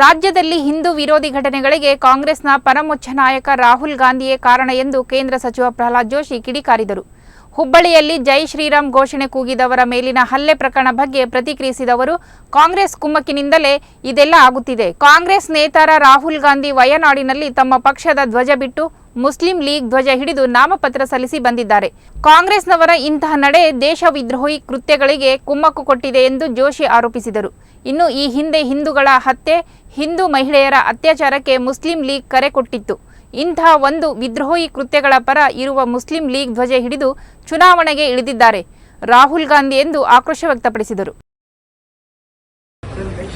ರಾಜ್ಯದಲ್ಲಿ ಹಿಂದೂ ವಿರೋಧಿ ಘಟನೆಗಳಿಗೆ ಕಾಂಗ್ರೆಸ್ನ ಪರಮೋಚ್ಚ ನಾಯಕ ರಾಹುಲ್ ಗಾಂಧಿಯೇ ಕಾರಣ ಎಂದು ಕೇಂದ್ರ ಸಚಿವ ಪ್ರಹ್ಲಾದ್ ಜೋಶಿ ಕಿಡಿಕಾರಿದರು. ಹುಬ್ಬಳ್ಳಿಯಲ್ಲಿ ಜೈ ಶ್ರೀರಾಮ್ ಘೋಷಣೆ ಕೂಗಿದವರ ಮೇಲಿನ ಹಲ್ಲೆ ಪ್ರಕರಣ ಬಗ್ಗೆ ಪ್ರತಿಕ್ರಿಯಿಸಿದವರು ಕಾಂಗ್ರೆಸ್ ಕುಮ್ಮಕ್ಕಿನಿಂದಲೇ ಇದೆಲ್ಲ ಆಗುತ್ತಿದೆ. ಕಾಂಗ್ರೆಸ್ ನೇತಾರ ರಾಹುಲ್ ಗಾಂಧಿ ವಯನಾಡಿನಲ್ಲಿ ತಮ್ಮ ಪಕ್ಷದ ಧ್ವಜ ಬಿಟ್ಟು ಮುಸ್ಲಿಂ ಲೀಗ್ ಧ್ವಜ ಹಿಡಿದು ನಾಮಪತ್ರ ಸಲ್ಲಿಸಿ ಬಂದಿದ್ದಾರೆ. ಕಾಂಗ್ರೆಸ್ನವರ ಇಂತಹ ನಡೆ ದೇಶ ವಿದ್ರೋಹಿ ಕೃತ್ಯಗಳಿಗೆ ಕುಮ್ಮಕ್ಕು ಕೊಟ್ಟಿದೆ ಎಂದು ಜೋಶಿ ಆರೋಪಿಸಿದರು. ಇನ್ನು ಈ ಹಿಂದೆ ಹಿಂದೂಗಳ ಹತ್ಯೆ, ಹಿಂದೂ ಮಹಿಳೆಯರ ಅತ್ಯಾಚಾರಕ್ಕೆ ಮುಸ್ಲಿಂ ಲೀಗ್ ಕರೆ ಕೊಟ್ಟಿತ್ತು. ಇಂತಹ ಒಂದು ವಿದ್ರೋಹಿ ಕೃತ್ಯಗಳ ಪರ ಇರುವ ಮುಸ್ಲಿಂ ಲೀಗ್ ಧ್ವಜ ಹಿಡಿದು ಚುನಾವಣೆಗೆ ಇಳಿದಿದ್ದಾರೆ. ರಾಹುಲ್ ಗಾಂಧಿ ಎಂದು ಆಕ್ರೋಶ ವ್ಯಕ್ತಪಡಿಸಿದರು.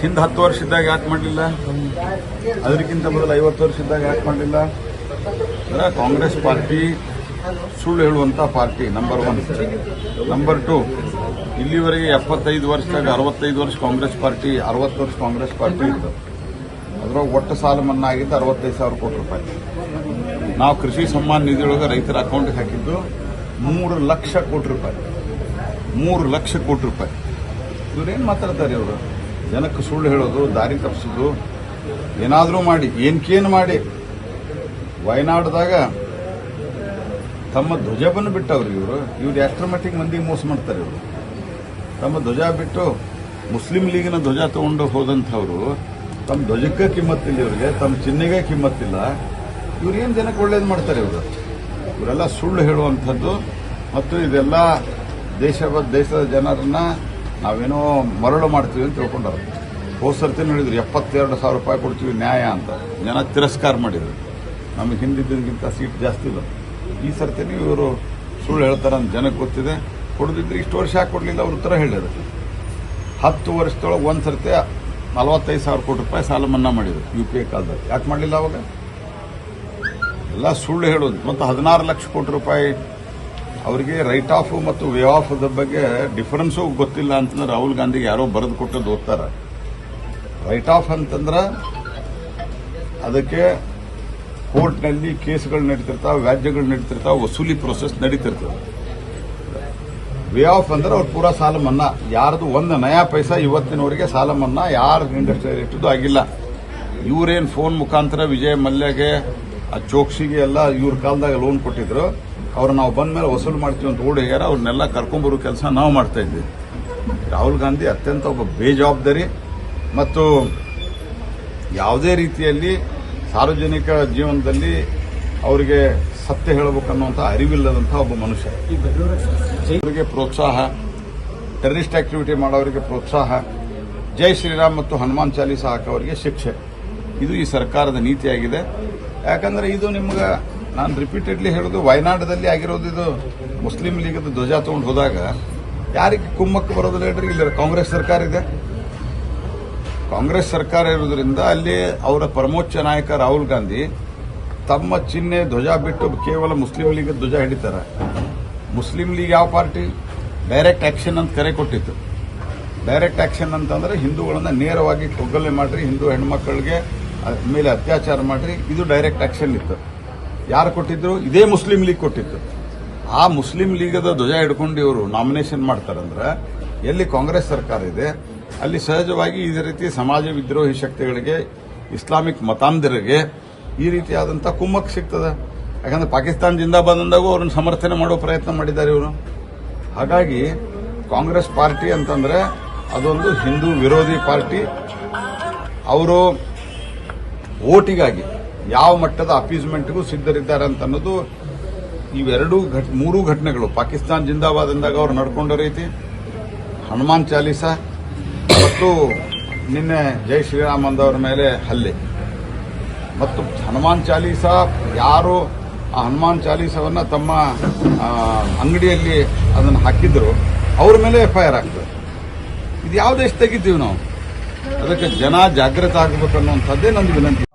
ಹಿಂದೆ ಹತ್ತು ವರ್ಷ ಇದ್ದಾಗ ಯಾಕೆ ಮಾಡಲಿಲ್ಲ? ಅದಕ್ಕಿಂತ ಮೊದಲು ಐವತ್ತು ವರ್ಷ ಇದ್ದಾಗ ಯಾಕೆ ಮಾಡಲಿಲ್ಲ? ಕಾಂಗ್ರೆಸ್ ಪಾರ್ಟಿ ಸುಳ್ಳು ಹೇಳುವಂತ party number one number two ಇಲ್ಲಿವರೆಗೆ ಎಪ್ಪತ್ತೈದು ವರ್ಷದಾಗ ಅರವತ್ತೈದು ವರ್ಷ ಕಾಂಗ್ರೆಸ್ ಪಾರ್ಟಿ, ಅರವತ್ತು ವರ್ಷ ಕಾಂಗ್ರೆಸ್ ಪಾರ್ಟಿ ಇತ್ತು. ಅದ್ರೊಳಗೆ ಒಟ್ಟು ಸಾಲ ಮನ್ನಾ ಆಗಿದ್ದು ಅರವತ್ತೈದು ಸಾವಿರ ಕೋಟಿ ರೂಪಾಯಿ. ನಾವು ಕೃಷಿ ಸಮ್ಮಾನ್ ನಿಧಿಯೊಳಗೆ ರೈತರ ಅಕೌಂಟ್ಗೆ ಹಾಕಿದ್ದು ಮೂರು ಲಕ್ಷ ಕೋಟಿ ರೂಪಾಯಿ. ಮೂರು ಲಕ್ಷ ಕೋಟಿ ರೂಪಾಯಿ. ಇವ್ರೇನು ಮಾತಾಡ್ತಾರೆ ಇವರು? ಜನಕ್ಕೆ ಸುಳ್ಳು ಹೇಳೋದು, ದಾರಿ ತಪ್ಪಿಸೋದು, ಏನಾದರೂ ಮಾಡಿ ಏನಕ್ಕೇನು ಮಾಡಿ. ವಯನಾಡ್ದಾಗ ತಮ್ಮ ಧ್ವಜವನ್ನು ಬಿಟ್ಟವ್ರಿ ಇವರು. ಇವ್ರು ಎಷ್ಟರ ಮಟ್ಟಿಗೆ ಮಂದಿಗೆ ಮೋಸ ಮಾಡ್ತಾರೆ ಇವರು. ತಮ್ಮ ಧ್ವಜ ಬಿಟ್ಟು ಮುಸ್ಲಿಂ ಲೀಗಿನ ಧ್ವಜ ತಗೊಂಡು ಹೋದಂಥವ್ರು, ತಮ್ಮ ಧ್ವಜಕ್ಕೆ ಕಿಮ್ಮತ್ತಿಲ್ಲ ಇವರಿಗೆ, ತಮ್ಮ ಚಿಹ್ನೆಗೆ ಕಿಮ್ಮತ್ತಿಲ್ಲ. ಇವ್ರು ಏನು ಜನಕ್ಕೆ ಒಳ್ಳೇದು ಮಾಡ್ತಾರೆ ಇವರು? ಇವರೆಲ್ಲ ಸುಳ್ಳು ಹೇಳುವಂಥದ್ದು ಮತ್ತು ಇದೆಲ್ಲ ದೇಶ ದೇಶದ ಜನರನ್ನ ನಾವೇನೋ ಮರಳು ಮಾಡ್ತೀವಿ ಅಂತ ತಿಳ್ಕೊಂಡಾರ ಹೋದ್ ಸರ್ತಿ ಹೇಳಿದ್ರು, ಎಪ್ಪತ್ತೆರಡು ಸಾವಿರ ರೂಪಾಯಿ ಕೊಡ್ತೀವಿ ನ್ಯಾಯ ಅಂತ. ಜನ ತಿರಸ್ಕಾರ ಮಾಡಿದ್ರು. ನಮಗೆ ಹಿಂದಿದ್ದಕ್ಕಿಂತ ಸೀಟ್ ಜಾಸ್ತಿ ಇಲ್ಲ. ಈ ಸರ್ತಿನೂ ಇವರು ಸುಳ್ಳು ಹೇಳ್ತಾರೆ ಅಂತ ಜನಕ್ಕೆ ಗೊತ್ತಿದೆ. ಕೊಡದಿದ್ರೆ ಇಷ್ಟು ವರ್ಷ ಯಾಕೆ ಕೊಡಲಿಲ್ಲ ಅವ್ರ ಉತ್ತರ ಹೇಳಿದ್ರು. ಹತ್ತು ವರ್ಷದೊಳಗೆ ಒಂದು ಸರ್ತಿ ನಲವತ್ತೈದು ಸಾವಿರ ಕೋಟಿ ರೂಪಾಯಿ ಸಾಲ ಮನ್ನಾ ಮಾಡಿದ್ರು ಯು ಪಿ ಐ ಕಾಲದಲ್ಲಿ. ಯಾಕೆ ಮಾಡಲಿಲ್ಲ ಅವಾಗ? ಎಲ್ಲ ಸುಳ್ಳು ಹೇಳೋದು ಮತ್ತು ಹದಿನಾರು ಲಕ್ಷ ಕೋಟಿ ರೂಪಾಯಿ ಅವರಿಗೆ ರೈಟ್ ಆಫ್ ಮತ್ತು ವೇ ಆಫ್ ಬಗ್ಗೆ ಡಿಫರೆನ್ಸು ಗೊತ್ತಿಲ್ಲ ಅಂತಂದ್ರೆ ರಾಹುಲ್ ಗಾಂಧಿಗೆ ಯಾರೋ ಬರೆದು ಕೊಟ್ಟದ್ದು ಓದ್ತಾರೆ. ರೈಟ್ ಆಫ್ ಅಂತಂದ್ರೆ ಅದಕ್ಕೆ ಕೋರ್ಟ್ನಲ್ಲಿ ಕೇಸ್ಗಳು ನಡೀತಿರ್ತಾವೆ, ವ್ಯಾಜ್ಯಗಳು ನಡೀತಿರ್ತಾವೆ, ವಸೂಲಿ ಪ್ರೊಸೆಸ್ ನಡೀತಿರ್ತದೆ. ವೇ ಆಫ್ ಅಂದ್ರೆ ಅವ್ರು ಪೂರಾ ಸಾಲ ಮನ್ನಾ ಯಾರ್ದು ಒಂದು ನಯಾ ಪೈಸಾ ಇವತ್ತಿನವರೆಗೆ ಸಾಲ ಮನ್ನಾ ಯಾರು ಇಂಡಸ್ಟ್ರಿ ಇಟ್ಟದ್ದು ಆಗಿಲ್ಲ. ಇವರೇನು ಫೋನ್ ಮುಖಾಂತರ ವಿಜಯ್ ಮಲ್ಯಗೆ, ಆ ಚೋಕ್ಸಿಗೆ ಎಲ್ಲ ಇವ್ರ ಕಾಲದಾಗ ಲೋನ್ ಕೊಟ್ಟಿದ್ರು. ಅವ್ರು ನಾವು ಬಂದ ಮೇಲೆ ವಸೂಲು ಮಾಡ್ತೀವಿ ಅಂತ ಓಡಿ ಹೇಗಾರ ಅವ್ರನ್ನೆಲ್ಲ ಕರ್ಕೊಂಬರೋ ಕೆಲಸ ನಾವು ಮಾಡ್ತಾ ಇದ್ವಿ. ರಾಹುಲ್ ಗಾಂಧಿ ಅತ್ಯಂತ ಒಬ್ಬ ಬೇಜವಾಬ್ದಾರಿ. ಮತ್ತು ಯಾವುದೇ ರೀತಿಯಲ್ಲಿ ಸಾರ್ವಜನಿಕ ಜೀವನದಲ್ಲಿ ಅವರಿಗೆ ಸತ್ಯ ಹೇಳಬೇಕನ್ನುವಂಥ ಅರಿವಿಲ್ಲದಂಥ ಒಬ್ಬ ಮನುಷ್ಯ. ಅವರಿಗೆ ಪ್ರೋತ್ಸಾಹ ಟೆರರಿಸ್ಟ್ ಆಕ್ಟಿವಿಟಿ ಮಾಡೋರಿಗೆ ಪ್ರೋತ್ಸಾಹ, ಜೈ ಶ್ರೀರಾಮ್ ಮತ್ತು ಹನುಮಾನ್ ಚಾಲೀಸ ಹಾಕೋರಿಗೆ ಶಿಕ್ಷೆ. ಇದು ಈ ಸರ್ಕಾರದ ನೀತಿಯಾಗಿದೆ. ಯಾಕಂದ್ರೆ ಇದು ನಿಮ್ಗೆ ನಾನು ರಿಪೀಟೆಡ್ಲಿ ಹೇಳೋದು, ವಯನಾಡದಲ್ಲಿ ಆಗಿರೋದು ಇದು ಮುಸ್ಲಿಂ ಲೀಗದ ಧ್ವಜ ತಗೊಂಡು ಹೋದಾಗ ಯಾರಿಗೆ ಕುಮ್ಮಕ್ಕೆ ಬರೋದಿಲ್ಲ ಹೇಳ್ರಿ ಇಲ್ಲಿ ಕಾಂಗ್ರೆಸ್ ಸರ್ಕಾರ ಇದೆ. ಕಾಂಗ್ರೆಸ್ ಸರ್ಕಾರ ಇರೋದ್ರಿಂದ ಅಲ್ಲಿ ಅವರ ಪರಮೋಚ್ಚ ನಾಯಕ ರಾಹುಲ್ ಗಾಂಧಿ ತಮ್ಮ ಚಿಹ್ನೆ ಧ್ವಜ ಬಿಟ್ಟು ಕೇವಲ ಮುಸ್ಲಿಂ ಲೀಗ್ ಧ್ವಜ ಹಿಡಿತಾರೆ. ಮುಸ್ಲಿಂ ಲೀಗ್ ಯಾವ ಪಾರ್ಟಿ? ಡೈರೆಕ್ಟ್ ಆಕ್ಷನ್ ಅಂತ ಕರೆ ಕೊಟ್ಟಿತ್ತು. ಡೈರೆಕ್ಟ್ ಆಕ್ಷನ್ ಅಂತಂದ್ರೆ ಹಿಂದೂಗಳನ್ನು ನೇರವಾಗಿ ಕೊಗ್ಗಲೆ ಮಾಡ್ರಿ, ಹಿಂದೂ ಹೆಣ್ಮಕ್ಳಿಗೆ ಮೇಲೆ ಅತ್ಯಾಚಾರ ಮಾಡ್ರಿ, ಇದು ಡೈರೆಕ್ಟ್ ಆಕ್ಷನ್ ಇತ್ತು. ಯಾರು ಕೊಟ್ಟಿದ್ರು? ಇದೇ ಮುಸ್ಲಿಂ ಲೀಗ್ ಕೊಟ್ಟಿತ್ತು. ಆ ಮುಸ್ಲಿಂ ಲೀಗದ ಧ್ವಜ ಹಿಡ್ಕೊಂಡು ಇವರು ನಾಮಿನೇಷನ್ ಮಾಡ್ತಾರಂದ್ರೆ ಎಲ್ಲಿ ಕಾಂಗ್ರೆಸ್ ಸರ್ಕಾರ ಇದೆ ಅಲ್ಲಿ ಸಹಜವಾಗಿ ಇದೇ ರೀತಿ ಸಮಾಜ ವಿದ್ರೋಹಿ ಶಕ್ತಿಗಳಿಗೆ, ಇಸ್ಲಾಮಿಕ್ ಮತಾಂಧರಿಗೆ ಈ ರೀತಿಯಾದಂಥ ಕುಮ್ಮಕ್ ಸಿಗ್ತದೆ. ಯಾಕಂದ್ರೆ ಪಾಕಿಸ್ತಾನ ಜಿಂದಾಬಾದ್ ಅಂದಾಗೂ ಅವ್ರನ್ನ ಸಮರ್ಥನೆ ಮಾಡೋ ಪ್ರಯತ್ನ ಮಾಡಿದ್ದಾರೆ ಇವರು. ಹಾಗಾಗಿ ಕಾಂಗ್ರೆಸ್ ಪಾರ್ಟಿ ಅಂತಂದ್ರೆ ಅದೊಂದು ಹಿಂದೂ ವಿರೋಧಿ ಪಾರ್ಟಿ. ಅವರು ಓಟಿಗಾಗಿ ಯಾವ ಮಟ್ಟದ ಅಪೀಸ್ಮೆಂಟ್ಗೂ ಸಿದ್ಧರಿದ್ದಾರೆ ಅಂತ ಅನ್ನೋದು ಇವೆರಡೂ ಘಟ್, ಮೂರೂ ಘಟನೆಗಳು. ಪಾಕಿಸ್ತಾನ ಜಿಂದಾಬಾದ್ ಅಂದಾಗ ಅವ್ರು ನಡ್ಕೊಂಡ ರೀತಿ. ಹನುಮಾನ್ ಚಾಲೀಸ ಮತ್ತು ನಿನ್ನೆ ಜೈ ಶ್ರೀರಾಮ್ ಅಂದವರ ಮೇಲೆ ಹಲ್ಲೆ. ಮತ್ತು ಹನುಮಾನ್ ಚಾಲೀಸ ಯಾರು ಆ ಹನುಮಾನ್ ಚಾಲೀಸವನ್ನು ತಮ್ಮ ಅಂಗಡಿಯಲ್ಲಿ ಅದನ್ನು ಹಾಕಿದ್ರು, ಅವ್ರ ಮೇಲೆ ಎಫ್ ಐ ಆರ್ ಆಗ್ತದೆ. ಇದು ಯಾವ ದೇಶ ತೆಗಿತೀವಿ ನಾವು? ಅದಕ್ಕೆ ಜನ ಜಾಗೃತ ಆಗಬೇಕನ್ನುವಂಥದ್ದೇ ನಂದು ವಿನಂತಿ.